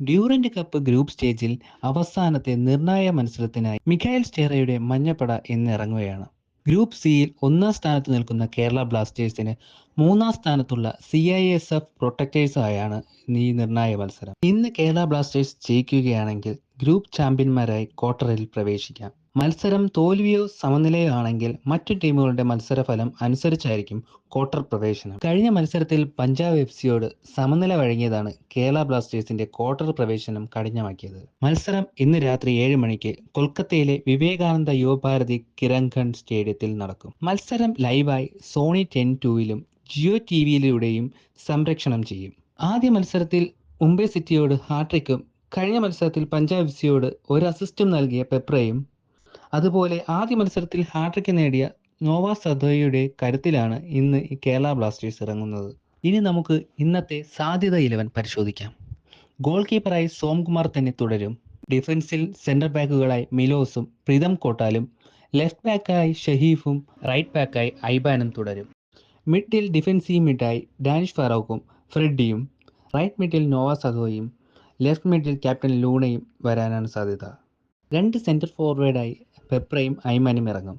Durand cup group സ്റ്റേജിൽ അവസാനത്തെ നിർണായക മത്സരത്തിനായി മിഖായൽ സ്റ്റേറയുടെ മഞ്ഞപ്പട ഇന്നിറങ്ങുകയാണ്. ഗ്രൂപ്പ് സിയിൽ ഒന്നാം സ്ഥാനത്ത് നിൽക്കുന്ന കേരള ബ്ലാസ്റ്റേഴ്സിന് മൂന്നാം സ്ഥാനത്തുള്ള സി ഐ എസ് എഫ് പ്രൊട്ടക്ടേഴ്സായാണ് ഈ നിർണായക മത്സരം. ഇന്ന് കേരള ബ്ലാസ്റ്റേഴ്സ് ജയിക്കുകയാണെങ്കിൽ ഗ്രൂപ്പ് ചാമ്പ്യന്മാരായി ക്വാർട്ടറിൽ പ്രവേശിക്കാം. മത്സരം തോൽവിയോ സമനിലയോ ആണെങ്കിൽ മറ്റു ടീമുകളുടെ മത്സരഫലം അനുസരിച്ചായിരിക്കും ക്വാർട്ടർ പ്രവേശനം. കഴിഞ്ഞ മത്സരത്തിൽ പഞ്ചാബ് എഫ് സിയോട് സമനില വഴങ്ങിയതാണ് കേരള ബ്ലാസ്റ്റേഴ്സിന്റെ ക്വാർട്ടർ പ്രവേശനം കഠിനമാക്കിയത്. മത്സരം ഇന്ന് രാത്രി ഏഴ് മണിക്ക് കൊൽക്കത്തയിലെ വിവേകാനന്ദ യുവഭാരതി കിരൺഖൺ സ്റ്റേഡിയത്തിൽ നടക്കും. മത്സരം ലൈവായി സോണി ടെൻ ടൂവിലും ജിയോ ടി വിയിലൂടെയും സംരക്ഷണം ചെയ്യും. ആദ്യ മത്സരത്തിൽ മുംബൈ സിറ്റിയോട് ഹാട്രിക്കും കഴിഞ്ഞ മത്സരത്തിൽ പഞ്ചാബ് സിയോട് ഒരു അസിസ്റ്റും നൽകിയ പെപ്രയും അതുപോലെ ആദ്യ മത്സരത്തിൽ ഹാട്രിക്ക് നേടിയ നോവ സദോയുടെ കരുത്തിലാണ് ഇന്ന് ഈ കേരള ബ്ലാസ്റ്റേഴ്സ് ഇറങ്ങുന്നത്. ഇനി നമുക്ക് ഇന്നത്തെ സാധ്യത ഇലവൻ പരിശോധിക്കാം. ഗോൾ കീപ്പറായി സോംകുമാർ തന്നെ തുടരും. ഡിഫൻസിൽ സെന്റർ ബാക്കുകളായി മിലോസും പ്രീതം കോട്ടാലും ലെഫ്റ്റ് ബാക്കായി ഷഹീഫും റൈറ്റ് ബാക്കായി ഐബാനും തുടരും. മിഡിൽ ഡിഫൻസീവ് മിഡായി ഡാനിഷ് ഫറോക്കും ഫ്രെഡിയും റൈറ്റ് മിഡിൽ നോവ സദോയും ലെഫ്റ്റ് മിഡിൽ ക്യാപ്റ്റൻ ലൂണയും വരാനാണ് സാധ്യത. രണ്ട് സെന്റർ ഫോർവേഡായി പെപ്രയും ഐമാനും ഇറങ്ങും.